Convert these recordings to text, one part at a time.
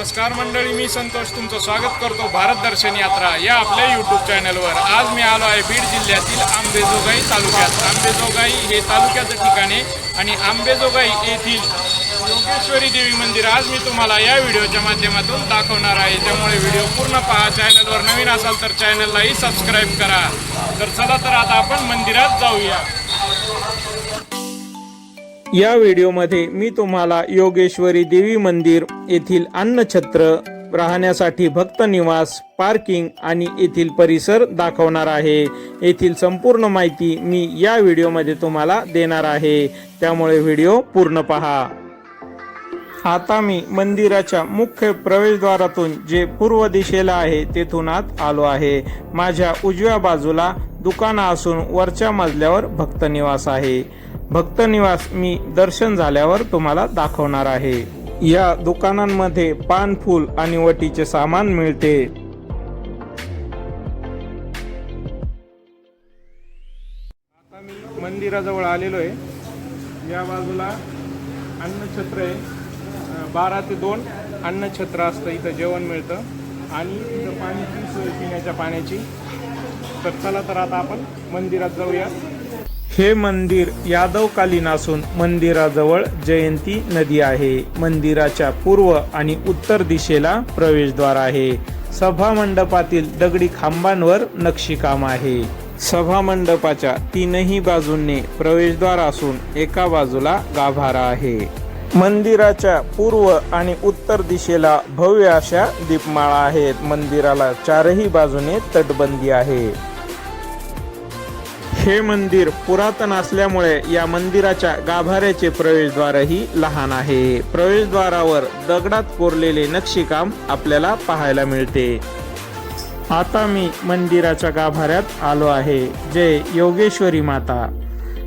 नमस्कार मंडळी मी संतोष तुमचं स्वागत करतो भारत दर्शन यात्रा या आपल्या यूट्यूब चॅनलवर आज मी आलो आहे बीड जिल्ह्यातील आंबेजोगाई तालुक्यात. आंबेजोगाई हे तालुक्याचं ठिकाण आहे आणि आंबेजोगाई येथील योगेश्वरी देवी मंदिर आज मी तुम्हाला या व्हिडिओच्या माध्यमातून दाखवणार आहे. त्यामुळे व्हिडिओ पूर्ण पहा. चॅनलवर नवीन असाल तर चॅनललाही सबस्क्राईब करा. तर चला तर आता आपण मंदिरात जाऊया. या व्हिडिओमध्ये मी तुम्हाला योगेश्वरी देवी मंदिर येथील अन्नछत्र राहण्यासाठी भक्त निवास पार्किंग आणि येथील परिसर दाखवणार आहे. येथील संपूर्ण माहिती मी या व्हिडिओमध्ये तुम्हाला देणार आहे. त्यामुळे व्हिडिओ पूर्ण पहा. आता मी मंदिराच्या मुख्य प्रवेशद्वारातून जे पूर्व दिशेला आहे तेथून आत आलो आहे. माझ्या उजव्या बाजूला दुकानं असून वरच्या मजल्यावर भक्त निवास आहे. भक्तनिवास मी दर्शन झाल्यावर तुम्हाला दाखवणार आहे. या दुकानांमध्ये पान फूल आणि वटीचे सामान मिळते. आता मी मंदिराजवळ आलेलो आहे या बाजूला अन्नछत्र आहे. बारा ते दोन अन्नछत्र असतं इथं जेवण मिळतं. आणि इथं पाण्याची सोय पिण्याच्या पाण्याची. तर चला तर आता आपण मंदिरात जाऊया. हे मंदिर यादवकालीन असून मंदिराजवळ जयंती नदी आहे. मंदिराच्या पूर्व आणि उत्तर दिशेला प्रवेशद्वार आहे. सभा मंडपातील दगडी खांबांवर नक्षीकाम आहे. सभा मंडपाच्या तीनही बाजूंनी प्रवेशद्वार असून एका बाजूला गाभारा आहे. मंदिराच्या पूर्व आणि उत्तर दिशेला भव्य अशा दीपमाळा आहेत. मंदिराला चारही बाजूने तटबंदी आहे. हे मंदिर पुरातन असल्यामुळे या मंदिराच्या गाभाऱ्याचे प्रवेशद्वारही लहान आहे. प्रवेशद्वारावर दगडात कोरलेले नक्षीकाम आपल्याला पाहायला मिळते. आता मी मंदिराच्या गाभाऱ्यात आलो आहे. जय योगेश्वरी माता.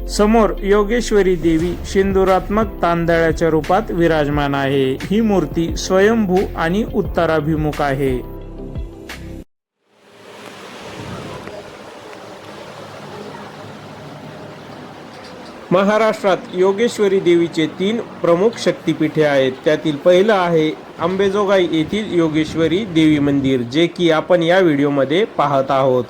समोर योगेश्वरी देवी सिंदुरात्मक तांदळाच्या रूपात विराजमान आहे. ही मूर्ती स्वयंभू आणि उत्तराभिमुख आहे. महाराष्ट्रात योगेश्वरी देवीचे तीन प्रमुख शक्तिपीठे आहेत. त्यातील पहिलं आहे अंबेजोगाई येथील योगेश्वरी देवी मंदिर जे की आपण या व्हिडिओमध्ये पाहत आहोत.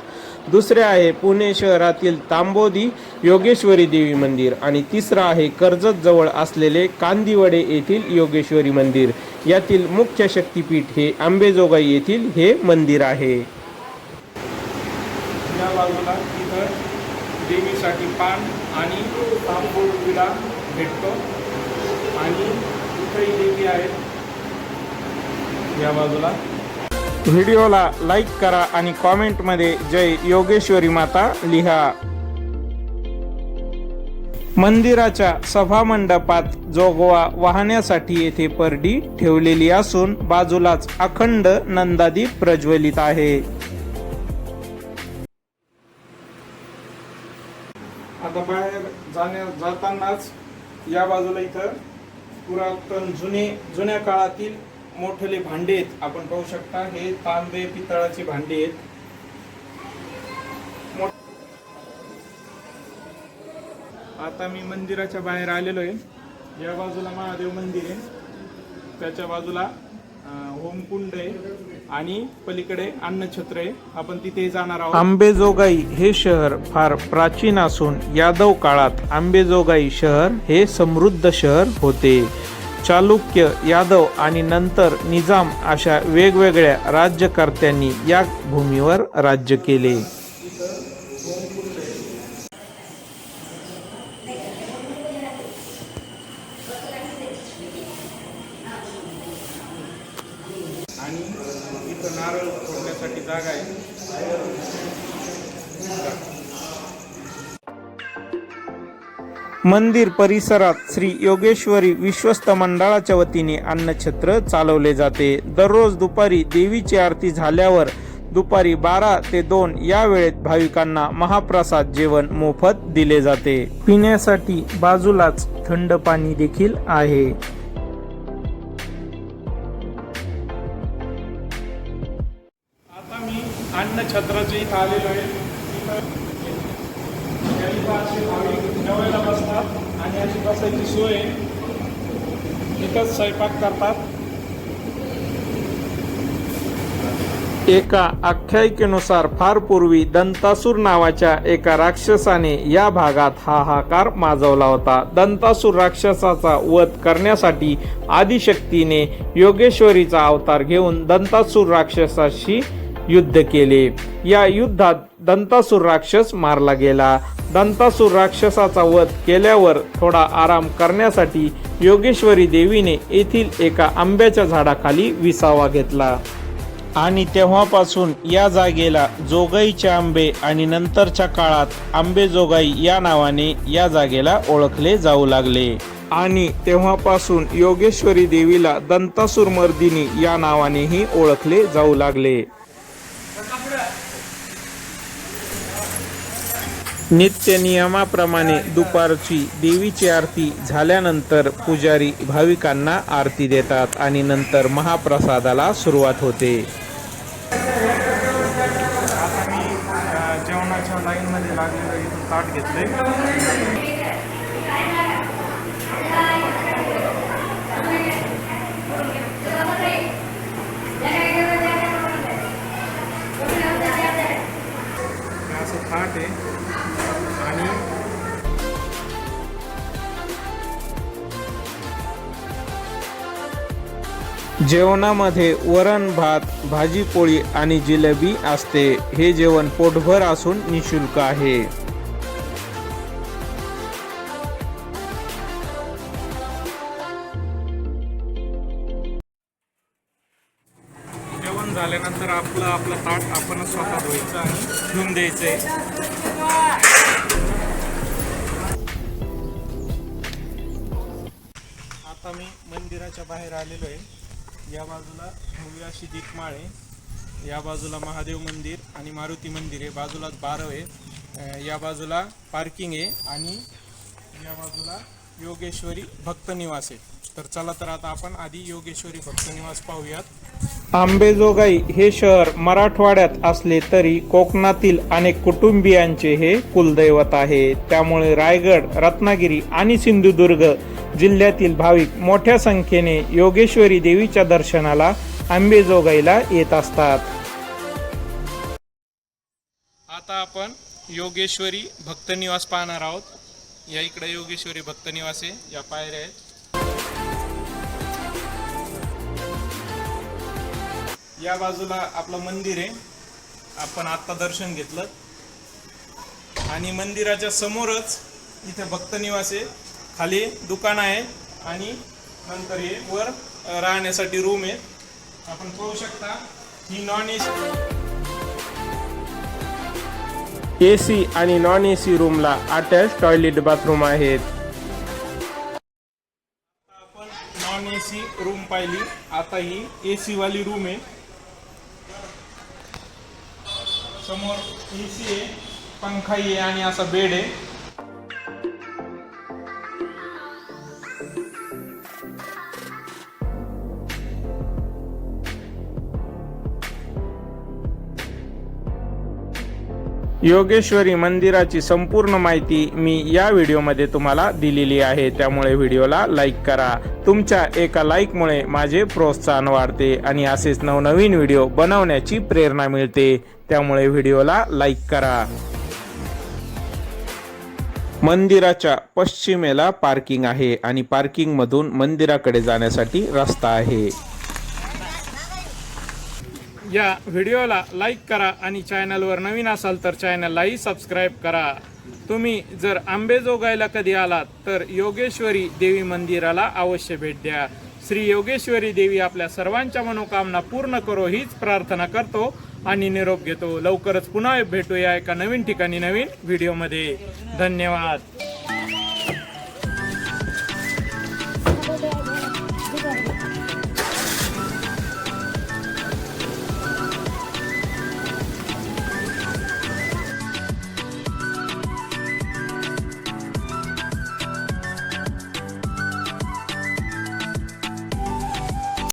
दुसरे आहे पुणे शहरातील तांबोदी योगेश्वरी देवी मंदिर आणि तिसरं आहे कर्जत जवळ असलेले कांदिवडे येथील योगेश्वरी मंदिर. यातील मुख्य शक्तिपीठ हे अंबेजोगाई येथील हे मंदिर आहे. या बाजूला इथं देवीसाठी पान आणि तांबूळ भेटतो. आणि इथंही देवी आहेत या बाजूला. व्हिडिओला लाईक करा आणि कॉमेंटमध्ये जय योगेश्वरी माता लिहा. मंदिराच्या सभामंडपात जोगवा वाहण्यासाठी येथे परडी ठेवलेली असून बाजूलाच अखंड नंदादीप प्रज्वलित आहे. आता बाहेर जाण्या जातानाच या बाजूला इथं पुरातन जुने जुन्या काळातील मोठले भांडे आहेत. आपण पाहू शकता हे तांबे पितळाची भांडी आहेत. आता मी मंदिराच्या बाहेर आलेलो आहे. या बाजूला महादेव मंदिर आहे. त्याच्या बाजूला होमकुंड आहे. आणि पलीकडे अन्नछत्र. आहे आपण तिथे जाणार आहोत. आंबेजोगाई हे शहर फार प्राचीन असून यादव काळात आंबेजोगाई शहर हे समृद्ध शहर होते. चालुक्य यादव आणि नंतर निजाम अशा वेगवेगळ्या राज्यकर्त्यांनी या भूमीवर राज्य केले. नारळ फोडण्यासाठी जागा आहे. मंदिर परिसरात श्री योगेश्वरी विश्वस्त मंडळाच्या वतीने अन्नछत्र चालवले जाते. दररोज दुपारी देवीची आरती झाल्यावर दुपारी बारा ते दोन या वेळेत भाविकांना महाप्रसाद जेवण मोफत दिले जाते. पिण्यासाठी बाजूलाच थंड पाणी देखील आहे. इथं आलेलो आहे. इथं असे भाविक जेवायला बसतात आणि अशी बसायची सोय इथंच स्वयंपाक करतात एका आख्यायिकेनुसार फार पूर्वी दंतासूर नावाच्या एका राक्षसाने या भागात हाहाकार माजवला होता. दंतासूर राक्षसाचा वध करण्यासाठी आदिशक्तीने योगेश्वरीचा अवतार घेऊन दंतासूर राक्षसाशी युद्ध केले. या युद्धात दंतासूर राक्षस मारला गेला. दंतासूर राक्षसाचा वध केल्यावर थोडा आराम करण्यासाठी योगेश्वरी देवीने येथील एका आंब्याच्या झाडाखाली विसावा घेतला. आणि तेव्हापासून या जागेला जोगाईचे आंबे आणि नंतरच्या काळात आंबेजोगाई या नावाने या जागेला ओळखले जाऊ लागले. आणि तेव्हापासून योगेश्वरी देवीला दंतासूर मर्दिनी या नावानेही ओळखले जाऊ लागले. नित्य नियमाप्रमाणे दुपारची देवीची आरती झाल्यानंतर पुजारी भाविकांना आरती देतात आणि नंतर महाप्रसादाला सुरुवात होते. जेवणाच्या लाईनमध्ये लागलेलं इथून ताट घेतले असं ताट आहे. जेवणामध्ये वरण भात भाजी पोळी आणि जिलेबी असते. हे जेवण पोटभर असून निशुल्क आहे. जेवण झाल्यानंतर आपलं आपलं ताट आपण स्वतः धुवायचं आणि घेऊन द्यायचंय आता मी मंदिराच्या बाहेर आलेलो आहे. या बाजूला भव्य अशी या बाजूला महादेव मंदिर आणि मारुती मंदिर आहे बाजूलाच बारव आहे. या बाजूला पार्किंग आहे आणि या बाजूला योगेश्वरी भक्त निवास आहे. तर चला तर आता आपण आधी योगेश्वरी भक्त निवास पाहूयात. आंबेजोगाई हे शहर मराठवाड्यात असले तरी कोकणातील अनेक कुटुंबियांचे हे कुलदैवत आहे. त्यामुळे रायगड रत्नागिरी आणि सिंधुदुर्ग जिल्ह्यातील भाविक मोठ्या संख्येने योगेश्वरी देवीच्या दर्शनाला आंबेजोगाईला येत असतात. आता आपण योगेश्वरी भक्त निवास पाहणार आहोत. या इकडे योगेश्वरी भक्तनिवास आहे. या पायऱ्या आहेत. या बाजूला आपलं मंदिर आहे. आपण आत्ता दर्शन घेतलं. आणि मंदिराच्या समोरच इथे भक्तनिवास आहे. खाली दुकान आहे आणि नंतर हे वर राहण्यासाठी रूम आहे. आपण पाहू शकता ही नॉन ए सी आणि नॉन ए सी रूमला अटॅच टॉयलेट बाथरूम आहेत आपण नॉन ए सी रूम पाहिली. आता ही ए सी वाली रूम आहे. समोर ए सी आहे पंखाही आहे आणि असा बेड आहे. योगेश्वरी मंदिराची संपूर्ण माहिती मी या व्हिडिओमध्ये तुम्हाला दिलेली आहे. त्यामुळे व्हिडिओला लाईक करा. तुमच्या एका लाईकमुळे माझे प्रोत्साहन वाढते आणि असेच नवनवीन व्हिडिओ बनवण्याची प्रेरणा मिळते. त्यामुळे व्हिडिओला लाईक करा. मंदिराच्या पश्चिमेला पार्किंग आहे आणि पार्किंगमधून मंदिराकडे जाण्यासाठी रस्ता आहे. या व्हिडिओला लाईक करा आणि चॅनलवर नवीन असाल तर चॅनललाही सबस्क्राईब करा. तुम्ही जर आंबेजोगाईला कधी आलात तर योगेश्वरी देवी मंदिराला अवश्य भेट द्या. श्री योगेश्वरी देवी आपल्या सर्वांच्या मनोकामना पूर्ण करो हीच प्रार्थना करतो आणि निरोप घेतो. लवकरच पुन्हा भेटूया एका नवीन ठिकाणी नवीन व्हिडिओमध्ये. धन्यवाद.